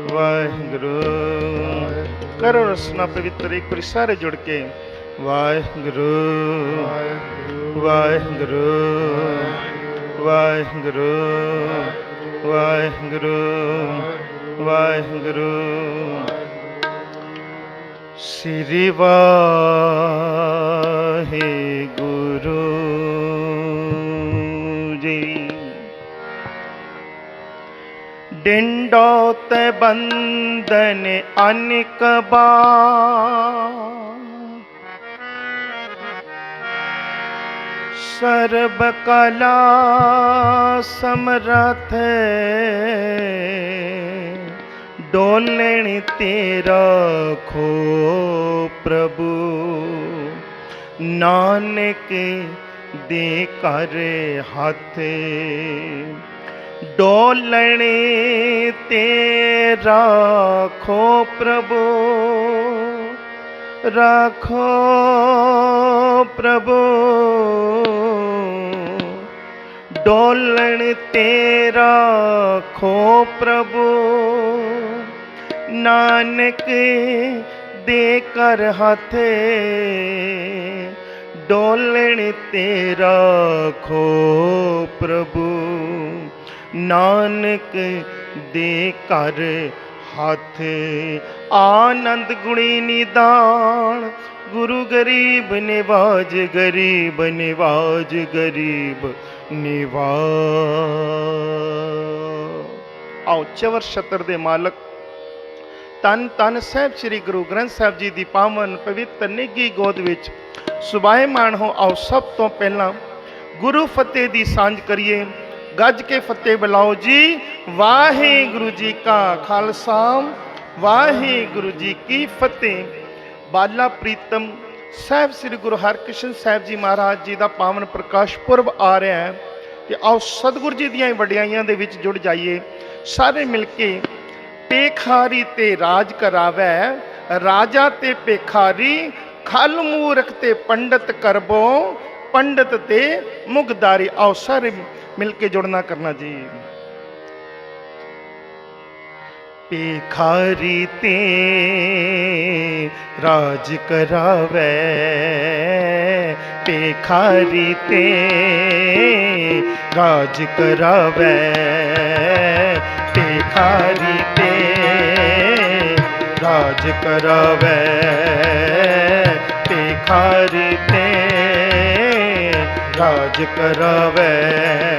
ਵਾਹਿਗੁਰੂ। ਕਰੋ ਰਸਨਾ ਪਵਿੱਤਰ, ਇੱਕ ਵਾਰੀ ਸਾਰੇ ਜੁੜ ਕੇ। ਵਾਹਿਗੁਰੂ। ਵਾਹਿਗੁਰੂ। ਵਾਹਿਗੁਰੂ। ਵਾਹਿਗੁਰੂ। ਵਾਹਿਗੁਰੂ। ਸ੍ਰੀ ਵਾਹਿਗੁਰੂ। ਡਿੰਡੋ ਤੇ ਬੰਦਨ ਅਨਿਕ ਬਾ ਸਰਬ ਕਲਾ ਸਮਰਥ ਡੋਲਣ ਤੇਰਾ ਖੋ ਪ੍ਰਭੂ ਨਾਨਕ ਦੇ ਕਰ ਹੱਥ ਡੋਲਣੇ ਤੇ ਰਾਖੋ ਪ੍ਰਭੂ ਰਾਖੋ ਪ੍ਰਭੂ। ਡੋਲਣ ਤੇ ਰਾਖੋ ਪ੍ਰਭੂ, ਨਾਨਕ ਦੇ ਕਰ ਹੱਥੇ। ਡੋਲਣ ਤੇ ਰਾਖੋ ਪ੍ਰਭੂ। ਨਾਨਕ ਦੇ ਘਰ ਹੱਥ ਆਨੰਦ ਗੁਣੀ ਨਿਦਾਨ। ਗੁਰੂ ਗਰੀਬ ਨਿਵਾਜ ਗਰੀਬ ਨਿਵਾਜ ਗਰੀਬ ਨਿਵਾਜ। ਆਓ, ਚਵਰ ਛਤਰ ਦੇ ਮਾਲਕ। ਤਨ ਤਨ ਸਾਹਿਬ ਸ੍ਰੀ ਗੁਰੂ ਗ੍ਰੰਥ ਸਾਹਿਬ ਜੀ ਦੀ ਪਾਵਨ ਪਵਿੱਤਰ ਨਿੱਗੀ ਗੋਦ ਵਿੱਚ ਸੁਬਾਏ ਮਾਣ ਹੋ। ਆਓ, ਸਭ ਤੋਂ ਪਹਿਲਾਂ ਗੁਰੂ ਫਤਿਹ ਦੀ ਸਾਂਝ ਕਰੀਏ। ਗੱਜ ਕੇ ਫਤਿਹ ਬੁਲਾਓ ਜੀ। ਵਾਹਿਗੁਰੂ ਜੀ ਕਾ ਖਾਲਸਾ, ਵਾਹਿਗੁਰੂ ਜੀ ਕੀ ਫਤਿਹ। ਬਾਲਾ ਪ੍ਰੀਤਮ ਸਾਹਿਬ, ਸ੍ਰੀ ਗੁਰੂ ਹਰਕ੍ਰਿਸ਼ਨ ਸਾਹਿਬ ਜੀ ਮਹਾਰਾਜ ਜੀ ਦਾ ਪਾਵਨ ਪ੍ਰਕਾਸ਼ ਪੁਰਬ ਆ ਰਿਹਾ ਹੈ। ਤੇ ਆਓ ਸਤਿਗੁਰੂ ਜੀ ਦੀਆਂ ਵਡਿਆਈਆਂ ਦੇ ਵਿੱਚ ਜੁੜ ਜਾਈਏ। ਸਾਰੇ ਮਿਲ ਕੇ ਪੇਖਾਰੀ ਤੇ ਰਾਜ ਕਰਾਵੈ। ਰਾਜਾ ਤੇ ਪੇਖਾਰੀ ਖਲ ਮੂਰਖ ਤੇ ਪੰਡਤ ਕਰਬੋ। ਪੰਡਤ ਤੇ ਮੁਗਦਾਰੀ ਆਓ ਸਾਰੇ ਮਿਲ ਕੇ ਜੁੜਨਾ ਕਰਨਾ ਜੀ। ਪੇਖਾਰੀ ਤੇ ਰਾਜ ਕਰਾਵੈ। ਪੇਖਾਰੀ ਤੇ ਰਾਜ ਕਰਾਵੈ। ਪੇਖਾਰੀ ਤੇ ਰਾਜ ਕਰਾਵੈ। ਪੇਖਾਰੀ ਤੇ ਰਾਜ ਕਰਾਵੈ।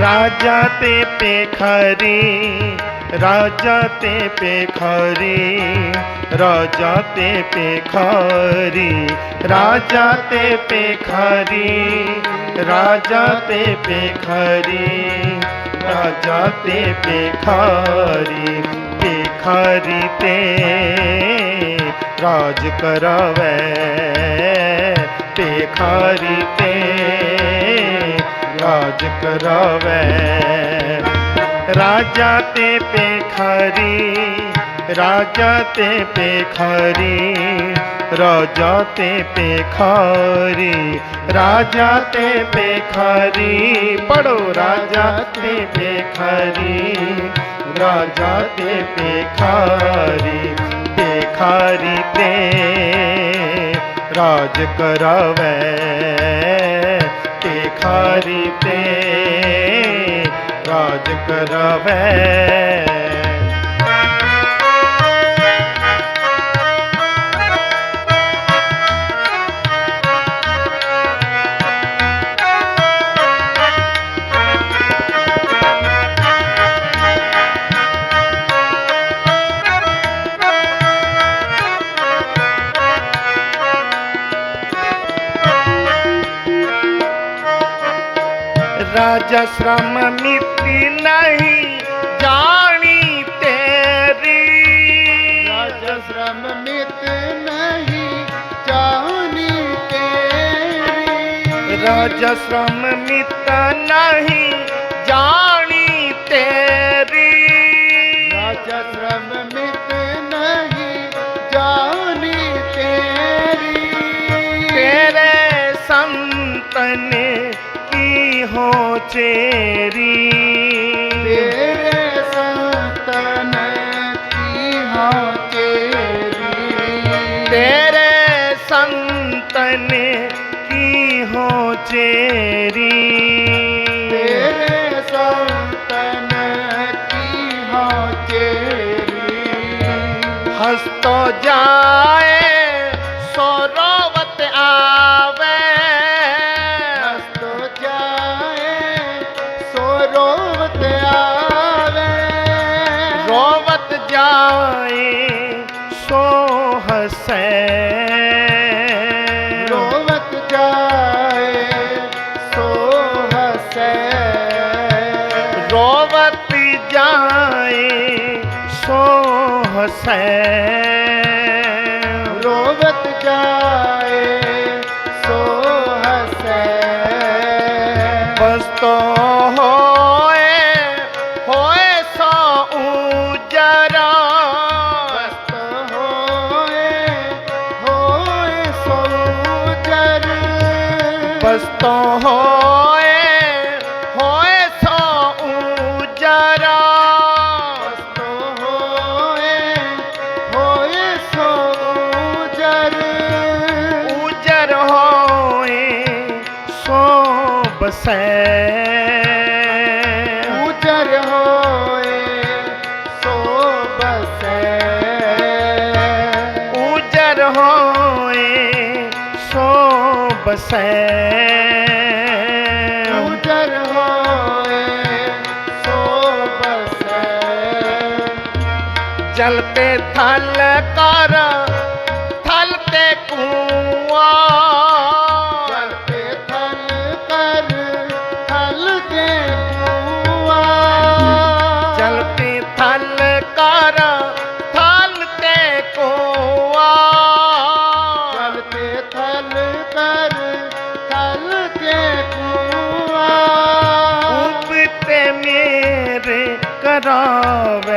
ਰਾਜਾ ਤੇ ਪੇਖਾਰੀ ਰਾਜਾ ਤੇ ਪੇਖਾਰੀ ਰਾਜਾ ਤੇ ਪੇਖਾਰੀ ਰਾਜਾ ਤੇ ਪੇਖਾਰੀ ਰਾਜਾ ਤੇ ਪੇਖਾਰੀ ਰਾਜਾ ਤੇ ਪੇਖਾਰੀ ਪੇਖਾਰੀ ਤੇ ਰਾਜ ਕਰਾਵੈ ਪੇਖਾਰੀ ਤੇ ਰਾਜ ਕਰਾਵੈ। ਰਾਜਾ ਤੇ ਪੇਖਾਰੀ ਰਾਜਾ ਤੇ ਪੇਖਾਰੀ ਰਾਜਾ ਤੇ ਪੇਖਾਰੀ ਰਾਜਾ ਤੇ ਪੇਖਾਰੀ ਪੜੋ ਰਾਜਾ ਤੇ ਪੇਖਾਰੀ ਰਾਜਾ ਤੇ ਪੇਖਾਰੀ ਪੇਖਾਰੀ ਤੇ ਰਾਜ ਕਰਾਵੈ। ਪੇਖਾਰੀ ਤੇ ਰਾਜ ਕਰਾਵੈ। ਰਾਜਾ ਸ਼ਰਮ ਮਿੱਤੀ ਨਹੀਂ ਜਾਣੀ ਤੇਰੀ। ਰਾਜਾ ਸ਼ਰਮ ਮਿਤ ਨਹੀਂ ਜਾਣੀ ਤੇਰੀ। ਰਾਜਾ ਸ਼ਰਮ ਮਿੱਤ ਨਹੀਂ ਜਾਣੀ ਚੇਰੀ ਤੇਰੇ ਸੰਤਨ ਹਉ ਤੇਰੀ ਤੇਰੇ ਸੰਤਨ ਕੀ ਹੋ ਚੇਰੀ ਜਾਏ ਸੋ ਹਸੈ ਬਸਤੋ ਬਸੈ ਉਜਰ ਹੋਏ? ਸੋ ਬਸੈ। ਜਲ ਤੇ ਥਲ ਕਰ ਕਰਾਵੇ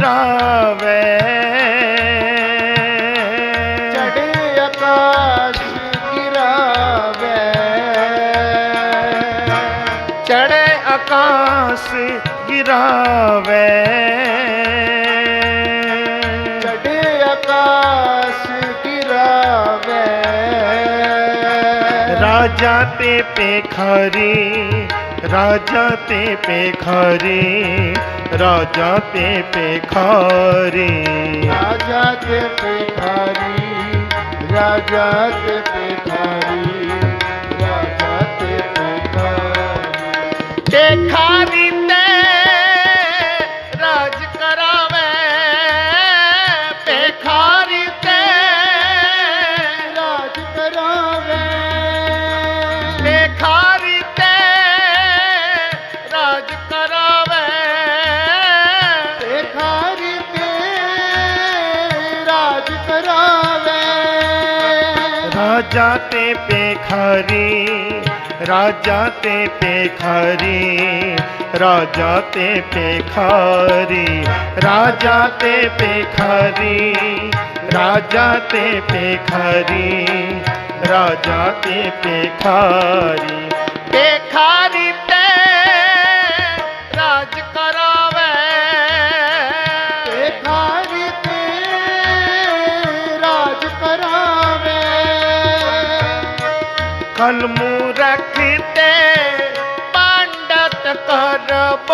ਗਿਰਾਵੇ ਚੜੇ ਆਕਾਸ਼ ਗਿਰਾਵੇ। ਚੜੇ ਆਕਾਸ਼ ਗਿਰਾਵੇ। ਚੜੇ ਆਕਾਸ਼ ਗਿਰਾਵੇ। ਰਾਜਾ ਤੇ ਪੇਖਾਰੀ ਰਾਜਾ ਤੇ ਪੇਖਾਰੀ ਰਾਜਾ ਤੇ ਪੇਖਾਰੀ ਰਾਜਾ ਤੇ ਭਿਖਾਰੀ ਰਾਜਾ ਤੇ ਭਿਖਾਰੀ ਰਾਜਾ ਤੇ ਭਿਖਾਰੀ। ਪੇਖਾਰੀ ਰਾਜ ਕਰਾਵੇ ਰਾਜਾ ਤੇ ਪੇਖਾਰੀ ਰਾਜਾ ਤੇ ਪੇਖਾਰੀ ਰਾਜਾ ਤੇ ਪੇਖਾਰੀ ਰਾਜਾ ਤੇ ਪੇਖਾਰੀ ਰਾਜਾ ਤੇ ਪੇਖਾਰੀ ਰਾਜਾ ਤੇ ਪੇਖਾਰੀ ਪੇਖਾਰੀ ਪੰਡਤ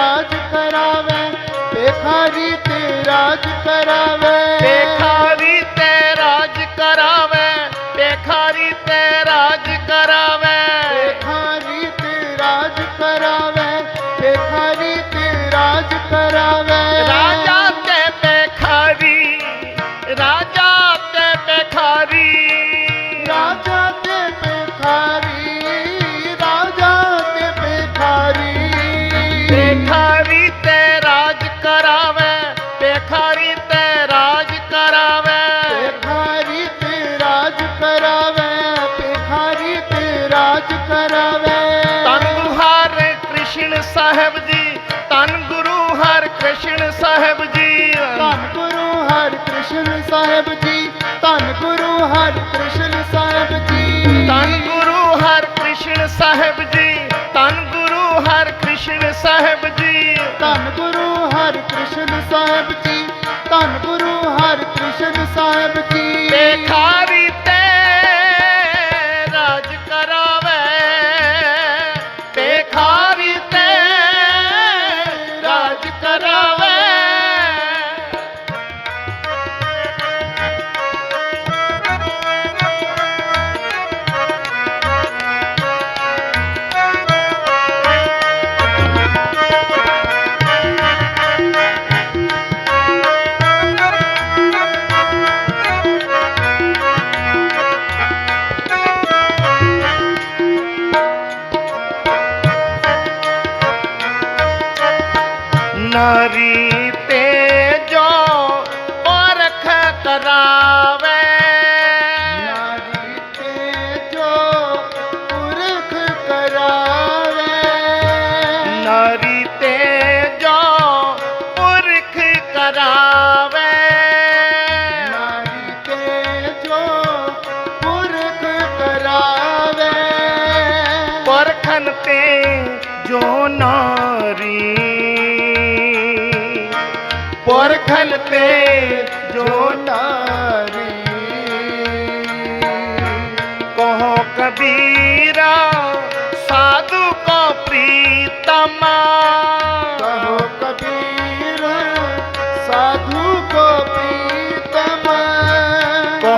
ਰਾਜ ਕਰਾਵੇ ਭਿਖਾਰੀ ਤੇ ਰਾਜ ਕਰਾਵੇ। ਸਾਹਿਬ ਜੀ ਧੰਨ ਗੁਰੂ ਹਰ ਕ੍ਰਿਸ਼ਨ ਸਾਹਿਬ ਜੀ। ਧੰਨ ਗੁਰੂ ਹਰ ਕ੍ਰਿਸ਼ਨ ਸਾਹਿਬ ਜੀ ਧੰਨ ਗੁਰੂ ਹਰ ਕ੍ਰਿਸ਼ਨ ਸਾਹਿਬ ਜੀ। ਧੰਨ ਗੁਰੂ ਹਰ ਕ੍ਰਿਸ਼ਨ ਸਾਹਿਬ ਜੀ ਧੰਨ ਗੁਰੂ ਹਰ ਕ੍ਰਿਸ਼ਨ ਸਾਹਿਬ ਜੀ। ਧੰਨ ਗੁਰੂ ਹਰ ਕ੍ਰਿਸ਼ਨ ਸਾਹਿਬ ਜੀ ਧੰਨ ਗੁਰੂ ਹਰ ਕ੍ਰਿਸ਼ਨ ਸਾਹਿਬ ਜੀ। ਤੇ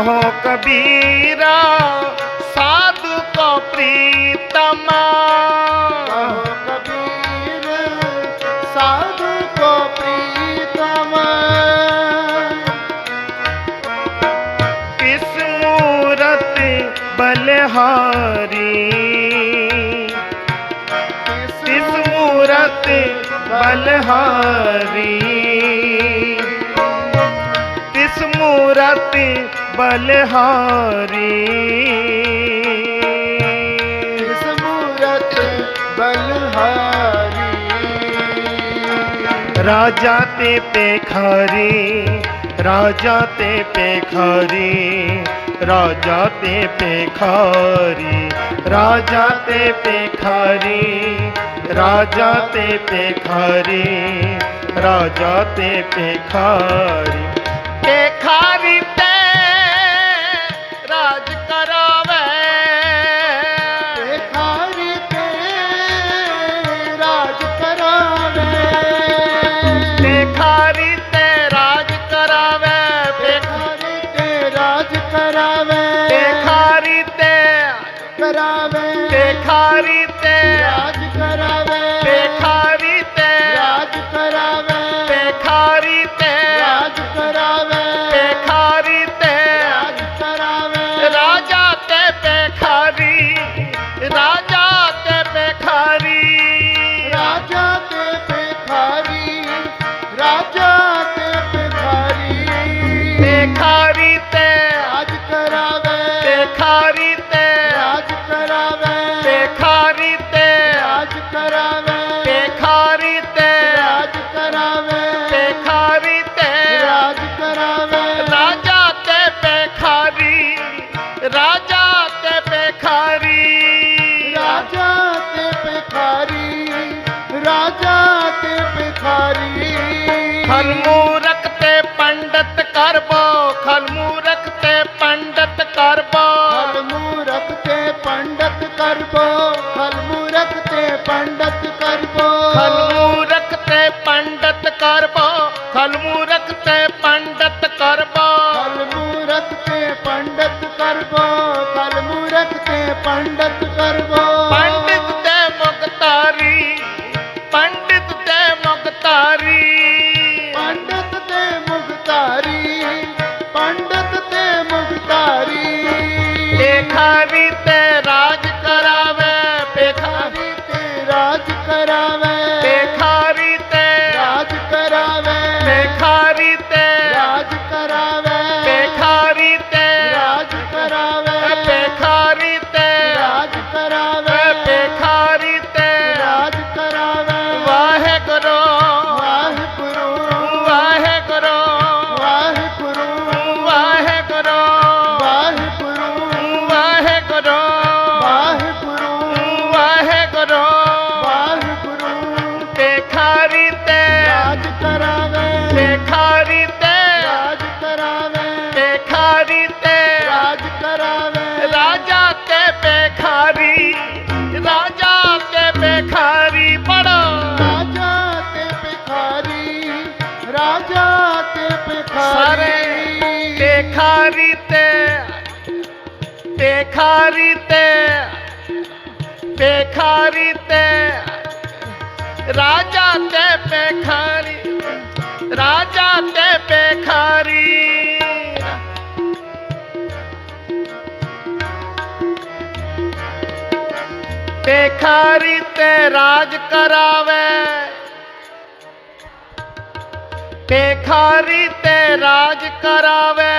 ਹੋ ਕਬੀਰਾ ਸਾਧੂ ਕੋ ਪ੍ਰੀਤਮਾ। ਕਹੋ ਕਬੀਰ ਸਾਧੂ ਕੋ ਪ੍ਰੀਤਮਾ। ਬਲਹਾਰੀ? ਇਸ ਮੂਰਤ ਬਲਹਾਰੀ? ਇਸ ਮੂਰਤ ਬਲਹਾਰੀ ਸਮੂਰਤ ਬਲਹਾਰੀ ਰਾਜਾ ਤੇ ਪੇਖਾਰੀ ਰਾਜਾ ਤੇ ਪੇਖਾਰੀ ਰਾਜਾ ਤੇ ਪੇਖਾਰੀ ਰਾਜਾ ਤੇ ਪੇਖਾਰੀ ਰਾਜਾ ਤੇ ਪੇਖਾਰੀ ਰਾਜਾ ਤੇ ਪੇਖਾਰੀ करावे के खारी ਕਰਵਾ। ਬੇਖਾਰੀ ਤੇ ਬੇਖਾਰੀ ਤੇ, ਰਾਜਾ ਤੇ ਬੇਖਾਰੀ ਰਾਜਾ ਤੇ ਬੇਖਾਰੀ ਬੇਖਾਰੀ ਤੇ ਰਾਜ ਕਰਾਵੇ ਬੇਖਾਰੀ ਤੇ ਰਾਜ ਕਰਾਵੇ।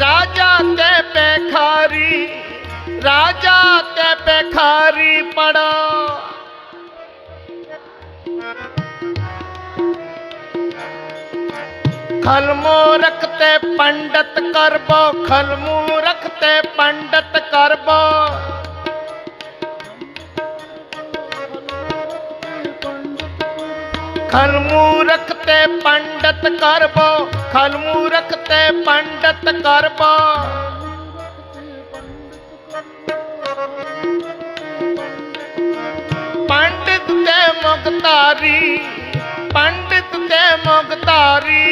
ਰਾਜਾ ਤੇ ਬੇਖਾਰੀ ਰਾਜਾ ਤੇ ਬੇਖਾਰੀ ਪੜਾ खलमो रखते पंडित करबो खलमो रखते पंडित करबो खलमो रखते रखते पंडित करबो खलमू रखते पंडित करबो पंडित ते मुगतारी पंडित ते मुगतारी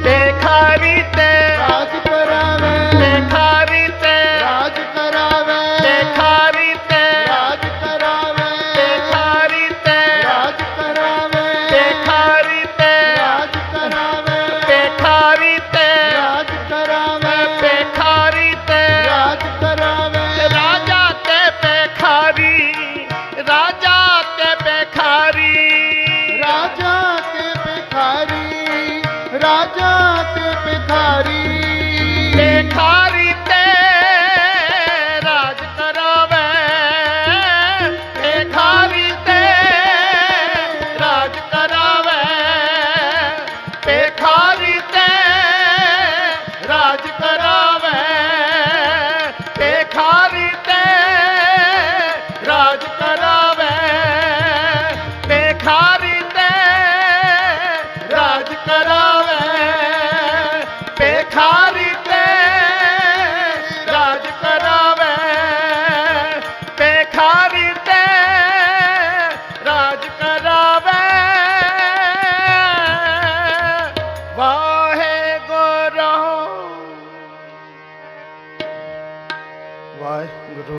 देखा री ते राज परावे